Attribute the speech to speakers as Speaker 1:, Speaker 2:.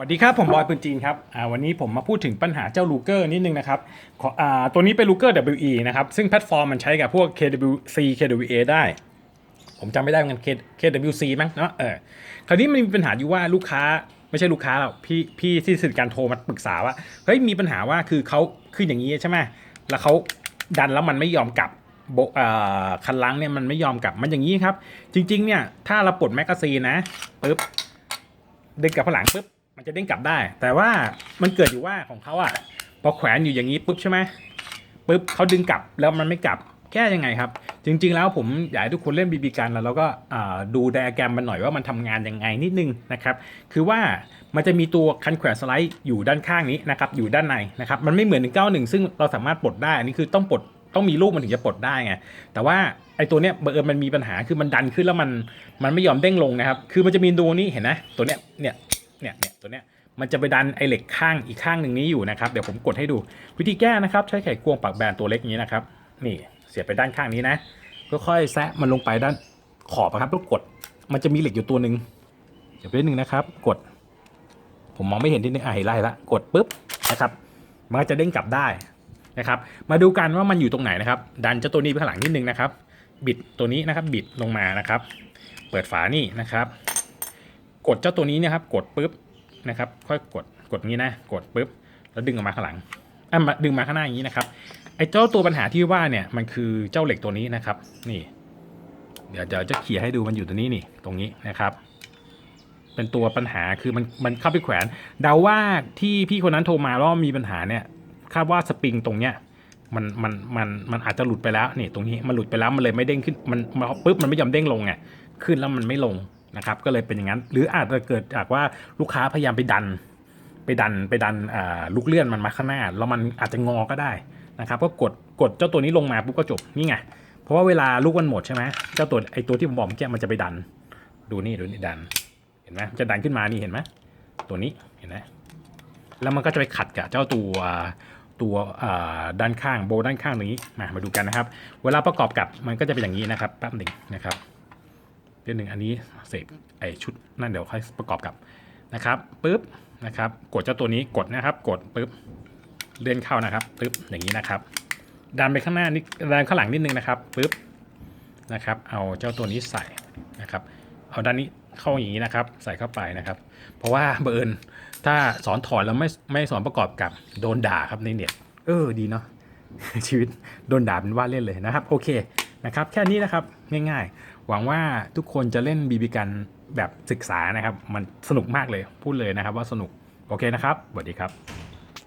Speaker 1: สวัสดีครับ ผมบอยปืนจีนครับวันนี้ผมมาพูดถึงปัญหาเจ้าลูเกอร์นิดนึงนะครับตัวนี้เป็นลูเกอร์ WE นะครับ ซึ่งแพลตฟอร์มมันใช้กับพวก KWC KWA ได้ ผมจำไม่ได้เหมือนกัน K W C มั้งเนาะเออคราวนี้มันมีปัญหาอยู่ว่าลูกค้าไม่ใช่ลูกค้าหรอกพี่พี่ที่สนิทการโทรมาปรึกษาว่าเฮ้ยมีปัญหาว่าคือเขาคืออย่างนี้ใช่ไหมแล้วเขาดันแล้วมันไม่ยอมกลับโบอ่าคันล้างเนี่ยมันไม่ยอมกลับมันอย่างนี้ครับ จริง ๆ เนี่ยถ้าเราปลดแมกกาซีนนะปึ๊บดึงกลับข้างหลังปุ๊บ มันจะเด้งกลับได้ แต่ว่ามันเกิดอยู่ว่าของเขาอะพอแขวนอยู่อย่างนี้ปุ๊บใช่ไหมปุ๊บเขาดึงกลับแล้วมันไม่กลับแก้ยังไงครับ จริง ๆ แล้วผมอยากให้ทุกคนเล่นบีบีกันแล้วเราก็ดูไดอะแกรมมันหน่อยว่ามันทำงานยังไงนิดนึงนะครับ คือว่ามันจะมีตัวคันแขวนสไลด์อยู่ด้านข้างนี้นะครับ อยู่ด้านในนะครับ มันไม่เหมือน 191 ซึ่งเราสามารถปลดได้ อันนี้คือต้องปลดต้องมีลูกมันถึงจะปลดได้ไง แต่ว่าไอ้ตัวเนี้ยเบอร์มันมีปัญหาคือมันดันขึ้นแล้วมันมันไม่ยอมเด้งลงนะครับ คือมันจะมีตัวนี้เห็นนะตัวเนี้ยเนี่ย เนี่ยเนี่ยตัวเนี้ยมันจะไปดันไอเหล็กข้างอีกข้างหนึ่งนี้อยู่นะครับ เดี๋ยวผมกดให้ดูวิธีแก้นะครับ ใช้ไขควงปักแบนตัวเล็กอย่างนี้นะครับ นี่เสียบไปด้านข้างนี้นะค่อยๆแซะมันลงไปด้านขอบนะครับแล้วกด มันจะมีเหล็กอยู่ตัวหนึ่งเดี๋ยวไปนิดนึงนะครับ กด ผมมองไม่เห็นที่นี่อะเห็นไล่ละกดปุ๊บนะครับมันก็จะเด้งกลับได้นะครับ มาดูกันว่ามันอยู่ตรงไหนนะครับ ดันเจ้าตัวนี้ไปข้างหลังนิดนึงนะครับ บิดตัวนี้นะครับ บิดลงมานะครับ เปิดฝานี่นะครับ กดเจ้าตัวนี้เนะครับ กดปุ๊บนะครับ ค่อยกดกดงี้นะ กดปุ๊บแล้วดึงออกมาข้างหลังอะมาดึงมาข้างหน้าอย่างนี้นะครับไอ้เจ้าตัวปัญหาที่ว่าเนี่ยมันคือเจ้าเหล็กตัวนี้นะครับ นี่ เดี๋ยวเดี๋ยวจะเขี่ยให้ดูมันอยู่ตัวนี้นี่ ตรงนี้นะครับเป็นตัวปัญหาคือมันมันเข้าไปแขวน เดาว่าที่พี่คนนั้นโทรมาว่ามีปัญหาเนี่ยคาดว่าสปริงตรงเนี้ยมันมันมันมันอาจจะหลุดไปแล้วนี่ตรงนี้มันหลุดไปแล้วมันเลยไม่เด้งขึ้นมันมันปุ๊บมันไม่ยอมเด้งลงไงขึ้นแล้วมันไม่ลง นะครับก็เลยเป็นอย่างนั้น หรืออาจจะเกิดจากว่าลูกค้าพยายามไปดัน ไปดันไปดันลูกเลื่อนมันมาข้างหน้าแล้วมันอาจจะงอก็ได้นะครับก็กดกดเจ้าตัวนี้ลงมาปุ๊บก็จบนี่ไงเพราะว่าเวลาลูกมันหมดใช่ไหมเจ้าตัวไอตัวที่ผมบอกเมื่อกี้มันจะไปดัน ดูนี่ดูนี่ดัน เห็นไหมจะดันขึ้นมานี่เห็นไหมตัวนี้เห็นไหมแล้วมันก็จะไปขัดกับเจ้าตัวตัวด้านข้างโบด้านข้างตรงนี้มามาดูกันนะครับ เวลาประกอบกับมันก็จะเป็นอย่างนี้นะครับแป๊บหนึ่งนะครับ เดี๋ยวหนึ่งอันนี้เสร็จไอชุดนั่นเดี๋ยวค่อยประกอบกับนะครับปุ๊บนะครับกดเจ้าตัวนี้กดนะครับ กดปุ๊บเลื่อนเข้านะครับปุ๊บอย่างนี้นะครับ ดันไปข้างหน้านิดดันข้างหลังนิดนึงนะครับปุ๊บนะครับ เอาเจ้าตัวนี้ใส่นะครับ เอาด้านนี้เข้าอย่างนี้นะครับ ใส่เข้าไปนะครับ เพราะว่าเบิร์นถ้าสอนถอนแล้วไม่ไม่สอนประกอบกับโดนด่าครับในเน็ตเออดีเนาะชีวิตโดนด่าเป็นว่าเล่นเลยนะครับ โอเค นะครับแค่นี้นะครับง่ายๆ หวังว่าทุกคนจะเล่นบีบีกันแบบศึกษานะครับ มันสนุกมากเลยพูดเลยนะครับว่าสนุกโอเคนะครับสวัสดีครับ